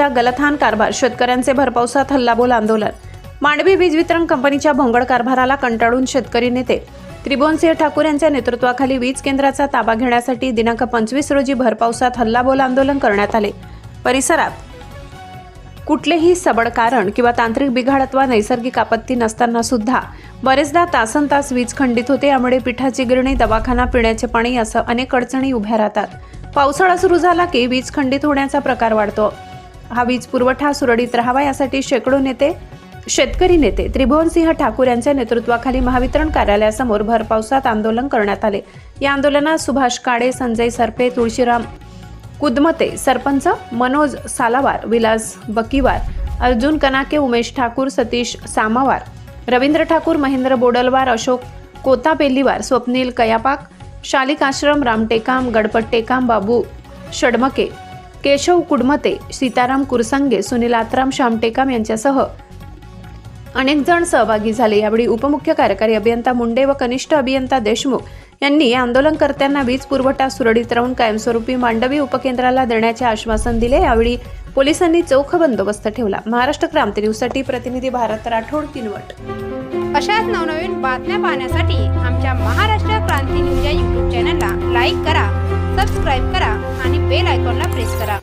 कंपनीच्या गलथान कारभार. शेतकऱ्यांचे भरपावसात हल्लाबोल आंदोलन. मांडवी वीज वितरण कंपनीच्या भोंगड कारभाराला कंटाळून शेतकरी नेते. त्रिभुवनसिंह ठाकूर यांच्या नेतृत्वाखाली वीज केंद्राचा ताबा घेण्यासाठी दिनांक पंचवीस रोजी भरपावसात हल्लाबोल आंदोलन करण्यात आले. परिसरात कुठलेही सबड कारण किंवा तांत्रिक बिघाड अथवा नैसर्गिक आपत्ती नसताना सुद्धा बरेचदा तासन तास वीज खंडित होते यामुळे पिठाची गिरणी दवाखाना पिण्याचे पाणी असं अनेक अडचणी उभ्या राहतात. पावसाळा सुरू झाला की वीज खंडित होण्याचा प्रकार वाढतो. हा वीज पुरवठा सुरळीत राहावा यासाठी शेकडो नेते शेतकरी नेते त्रिभुवनसिंह ठाकूर यांच्या नेतृत्वाखाली महावितरण कार्यालयासमोर भर पावसात आंदोलन करण्यात आले. या आंदोलनात सुभाष काळे संजय सरपे तुळशीराम कुदमते सरपंच मनोज सालावार विलास बकीवार अर्जुन कनाके उमेश ठाकूर सतीश सामावार रवींद्र ठाकूर महेंद्र बोडलवार अशोक कोतापेल्लीवार स्वप्नील कयापाक शालिक आश्रम राम टेकाम बाबू षडमके केशव कुडमते सीताराम कुरसंगे सुनील आत्राम श्याम टेकाम यांच्यासह अनेक जण सहभागी झाले. यावेळी उपमुख्य कार्यकारी अभियंता मुंडे व कनिष्ठ अभियंता देशमुख यांनी आंदोलनकर्त्यांना वीज पुरवठा सुरळीत राहून कायमस्वरूपी मांडवी उपकेंद्राला देण्याचे आश्वासन दिले. यावेळी पोलिसांनी चोख बंदोबस्त ठेवला. महाराष्ट्र क्रांती न्यूजसाठी प्रतिनिधी भारत राठोड किनवट. अशाच नवनवीन बातम्या पाहण्यासाठी आमच्या महाराष्ट्र क्रांती லைக் பண்ணால் ப்ரெஸ் करा